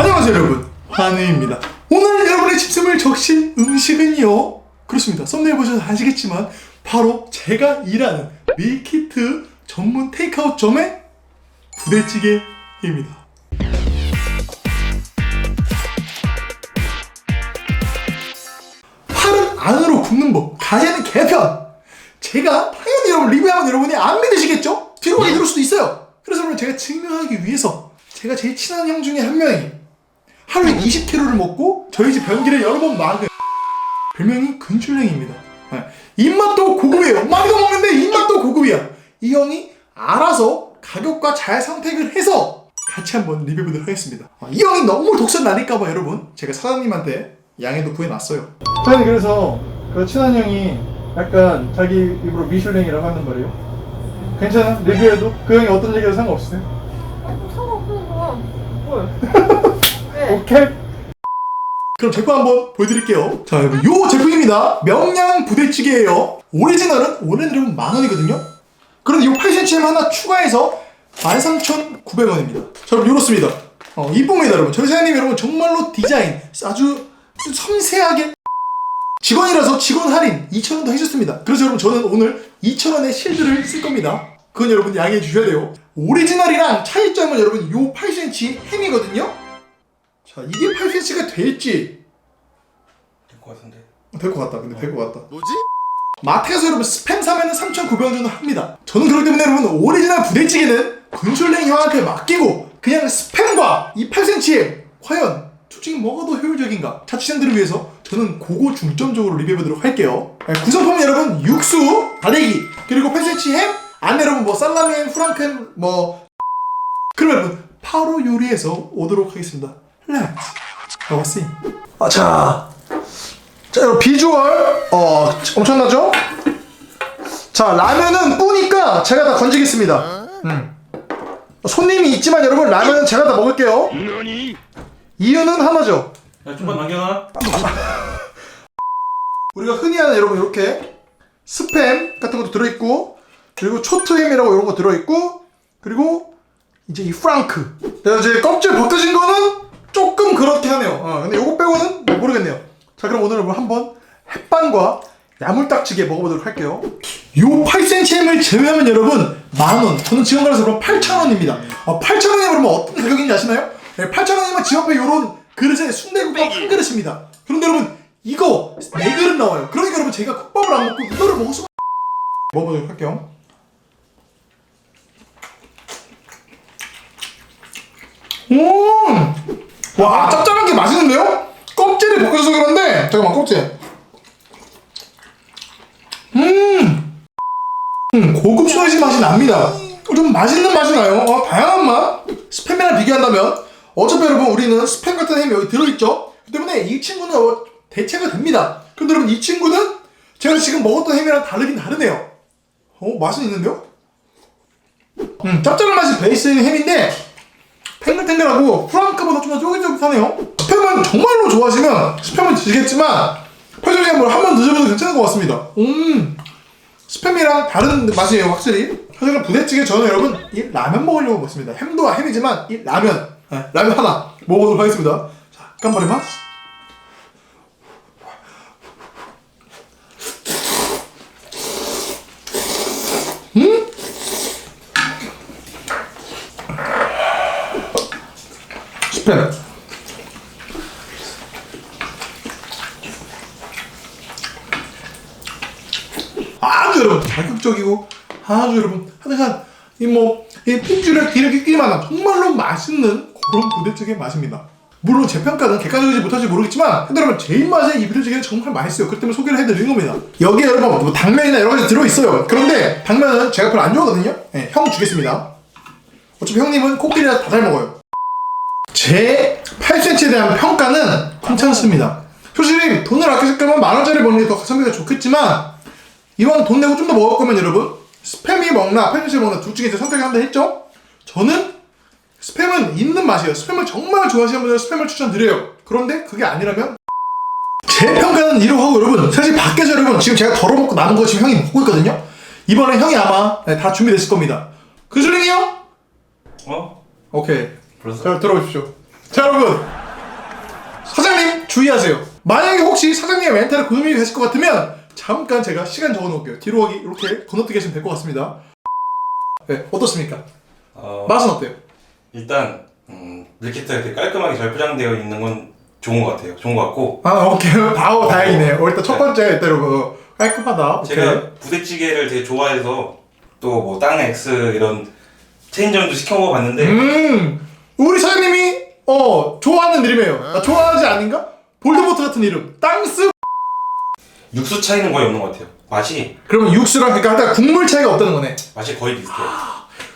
안녕하세요 여러분. 한우입니다. 오늘 여러분의 집샘을 적신 음식은요? 그렇습니다. 썸네일 보셔서 아시겠지만 바로 제가 일하는 밀키트 전문 테이크아웃점의 부대찌개입니다. 팔은 안으로 굽는 법 가게는 개편. 제가 당연히 여러분 리뷰하면 여러분이 안 믿으시겠죠? 뒤로 가게 들을 수도 있어요. 그래서 여러분 제가 증명하기 위해서 제가 제일 친한 형 중에 한 명이 하루에 20kg를 먹고 저희 집 변기를 여러 번 막은 별명이 근출랭입니다 네. 입맛도 고급이에요 많이 먹는데 입맛도 고급이야 이 형이 알아서 가격과 잘 선택을 해서 같이 한번 리뷰해보도록 하겠습니다 아, 이 형이 너무 독선 나니까봐 여러분 제가 사장님한테 양해도 구해놨어요 사장님 그래서 그 친한 형이 약간 자기 입으로 미슐랭이라고 하는 거래요 괜찮아? 리뷰해도? 그 형이 어떤 얘기해도 상관없으세요? 상관없어. 뭘? 네. 오케이. 그럼 제품 한번 보여드릴게요. 자, 여러분, 요 제품입니다. 명량 부대찌개예요. 오리지널은 원래는 여러분 만 원이거든요. 그런데 요 8cm 하나 추가해서 13,900원입니다. 자, 여러분, 이렇습니다. 어, 이쁩니다, 여러분. 저희 사장님 여러분 정말로 디자인 아주 섬세하게 직원이라서 직원 할인 2,000원 더 해줬습니다. 그래서 여러분 저는 오늘 2,000원의 실드를 쓸 겁니다. 그건 여러분 양해해 주셔야 돼요. 오리지널이랑 차이점은 여러분 요 8cm 햄이거든요. 자, 이게 8cm가 될지 될 것 같은데. 될 것 같다. 근데 될 것 같다. 뭐지? 마트에서 여러분 스팸 사면은 3,900원 정도 합니다. 저는 그렇기 때문에 여러분 오리지널 부대찌개는 근술랭 형한테 맡기고 그냥 스팸과 이 8cm 과연 솔직히 먹어도 효율적인가? 자취생들을 위해서 저는 그거 중점적으로 리뷰해보도록 할게요. 네, 구성품은 여러분 육수, 다대기, 그리고 8cm 햄, 안에 여러분 뭐 살라미 햄, 프랑크 햄, 뭐 그럼 여러분 바로 요리해서 오도록 하겠습니다. 렛츠 고씨. 아, 자, 자, 여러분 비주얼 어 엄청나죠? 자 라면은 뿌니까 제가 다 건지겠습니다. 음. 손님이 있지만 여러분 라면은 제가 다 먹을게요. 이유는 하나죠. 야, 좀만 남겨놔. 우리가 흔히 하는 여러분 이렇게 스팸 같은 것도 들어있고 그리고 초트햄이라고 이런 거 들어있고 그리고 이제 이 프랑크 자, 이제 껍질 벗겨진 거는 조금 그렇게 하네요. 어, 근데 요거 빼고는 뭐 모르겠네요. 자 그럼 오늘 뭐 한번 햇반과 야물딱지게 먹어보도록 할게요. 요 8cm 햄을 제외하면 여러분 만원. 저는 지금 가서 그럼 8,000원입니다. 어, 8,000원이 그러면 어떤 가격인지 아시나요? 네, 8,000원이면 집 앞에 요런 그릇에 순대국밥 한 그릇입니다. 그런데 여러분 이거 네 그릇 나와요. 그러니까 여러분 제가 국밥을 안 먹고 이거를 먹을 수가 먹어보도록 할게요. 음! 와 짭짤한 게 맛있는데요? 껍질이 벗겨져서 그런데. 잠깐만 껍질. 음! 음 고급 소시지 맛이 납니다. 좀 맛있는 맛이 나요. 어, 다양한 맛. 스팸이랑 비교한다면. 어차피 여러분 우리는 스팸 같은 햄이 여기 들어있죠? 그 때문에 이 친구는 어, 대체가 됩니다. 근데 여러분 이 친구는 제가 지금 먹었던 햄이랑 다르긴 다르네요. 어 맛은 있는데요? 음 짭짤한 맛이 베이스인 햄인데 탱글탱글하고 프랑크보다 좀 더 쫄깃쫄깃하네요. 스팸은 정말로 좋아하시면 스팸은 드시겠지만 표정이 한번 한번 드셔봐도 괜찮을 것 같습니다. 음. 스팸이랑 다른 맛이에요 확실히 사실 부대찌개 저는 여러분 이 라면 먹으려고 먹습니다. 햄도 햄이지만 이 라면 네, 라면 하나 먹어보도록 하겠습니다. 자 깜바리마 스팸 아주 여러분 자극적이고 아주 여러분 하여간 이뭐 이 핏줄에 기름이 끼만한 정말로 맛있는 그런 부대찌개 맛입니다. 물론 제 평가는 객관적이지 못할지 모르겠지만 근데 여러분 제 입맛에 이 부대찌개는 정말 맛있어요. 그렇기 때문에 소개를 해드리는 겁니다. 여기에 여러분 뭐 당면이나 여러 가지 들어있어요. 그런데 당면은 제가 별로 안 좋아하거든요. 네, 형 주겠습니다. 어차피 형님은 코끼리라 다잘 먹어요. 제 8cm에 대한 평가는 괜찮습니다. 솔직히 돈을 아끼실 거면 만 원짜리 먹는 게 더 가성비가 좋겠지만 이왕 돈 내고 좀 더 먹을 거면 여러분 스팸이 먹나 8cm 먹나 둘 중에 이제 선택을 한다 했죠? 저는 스팸은 있는 맛이에요. 스팸을 정말 좋아하시는 분들은 스팸을 추천드려요. 그런데 그게 아니라면 제 평가는 이러고 하고 여러분 사실 밖에서 여러분 지금 제가 덜어먹고 남은 거 지금 형이 먹고 있거든요. 이번에 형이 아마 네, 다 준비됐을 겁니다. 그술링이 형? 어? 오케이. 자 들어오십시오. 자 여러분. 사장님 주의하세요. 만약에 혹시 사장님 멘탈에 고민이 되실 것 같으면 잠깐 제가 시간 적어 놓을게요. 뒤로 가기 이렇게 건너뛰기 하시면 될 것 같습니다. 네 어떻습니까? 어, 맛은 어때요? 일단 음, 밀키트가 이렇게 깔끔하게 잘 포장되어 있는 건 좋은 것 같아요. 좋은 것 같고. 아 오케이. 아우 다행이네. 어, 일단 첫 번째 일단 이거 깔끔하다. 오케이. 제가 부대찌개를 되게 좋아해서 또 뭐 땅 X 이런 체인점도 시켜 먹어봤는데 음 우리 사장님이 어 좋아하는 이름이에요 아, 좋아하지 아닌가? 볼드모트 같은 이름 땅스 육수 차이는 거의 없는 것 같아요. 맛이 그러면 육수랑 그러니까 일단 국물 차이가 없다는 거네 맛이 거의 비슷해요.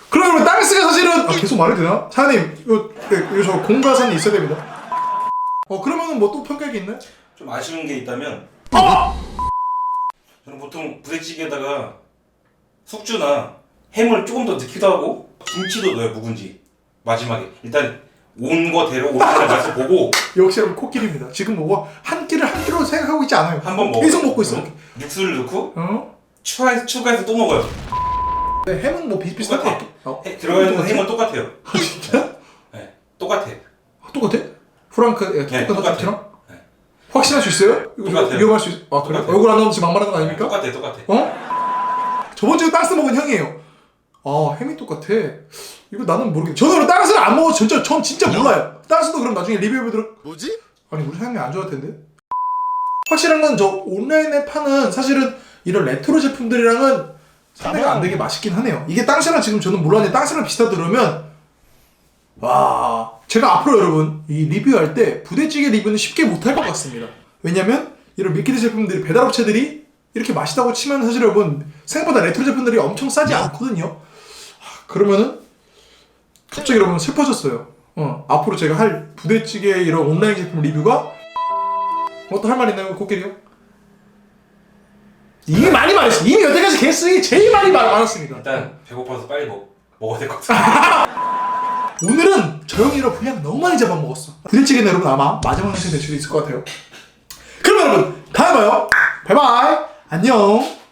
그러면 땅스가 사실은 아, 계속 말해도 되나? 사장님 이거 이거 저 공과산이 있어야 됩니다 어 그러면은 뭐 또 평가할 게 있나요? 좀 아쉬운 게 있다면 어! 저는 보통 부대찌개에다가 숙주나 햄을 조금 더 넣기도 하고 김치도 넣어요 묵은지 마지막에 일단 온 거대로 오리지널 맛을 보고 역시 여러분 코끼리입니다 지금 뭐한 끼를 한 끼로 생각하고 있지 않아요 한 번 먹어 계속 먹고 있어 육수를 넣고 어? 추가해서 추가해서 또 먹어요 네, 햄은 뭐 같아 어? 해- 들어가 있는 햄은 똑같아요 아 진짜? 네, 똑같아 아, 똑같아? 프랑크 예, 네, 똑같은. 것처럼? 네. 확신할 수 있어요? 이거 똑같아요. 위험할 수 있... 아 그래? 똑같아요. 얼굴 안 나오면 지금 막말하는 거 아닙니까? 똑같아 똑같아 어? 저번 주에 땅스 먹은 형이에요. 아 햄이 똑같아. 이거 나는 모르겠. 저는 땅스를 안 먹어. 진짜 전 진짜 몰라요. 땅스도 그럼 나중에 리뷰해 보도록. 뭐지? 아니 우리 사장님 안 좋아할 텐데. 확실한 건 저 온라인에 파는 사실은 이런 레트로 제품들이랑은 상대가 안 되게 맛있긴 하네요. 이게 땅스랑 지금 저는 몰랐는데 땅스랑 비슷하다 그러면 와 제가 앞으로 여러분 이 리뷰할 때 부대찌개 리뷰는 쉽게 못할 것 같습니다. 왜냐면 이런 밀키트 제품들이 배달업체들이 이렇게 맛있다고 치면 사실 여러분 생각보다 레트로 제품들이 엄청 싸지 않거든요. 하, 그러면은 갑자기 여러분 슬퍼졌어요. 어 앞으로 제가 할 부대찌개 이런 온라인 제품 리뷰가 어떤 할말 있나요, 코끼리요? 이미 많이 말했어. 이미 여태까지 개수이 제일 많이 말, 많았습니다. 일단 배고파서 빨리 먹, 먹어야 될 것 같아 오늘은 저 형이랑 분량 너무 많이 잡아먹었어. 부대찌개는 여러분 아마 마지막 영상이 될 수도 있을 것 같아요. 그럼 여러분 다음에 봐요. 바이바이. 안녕.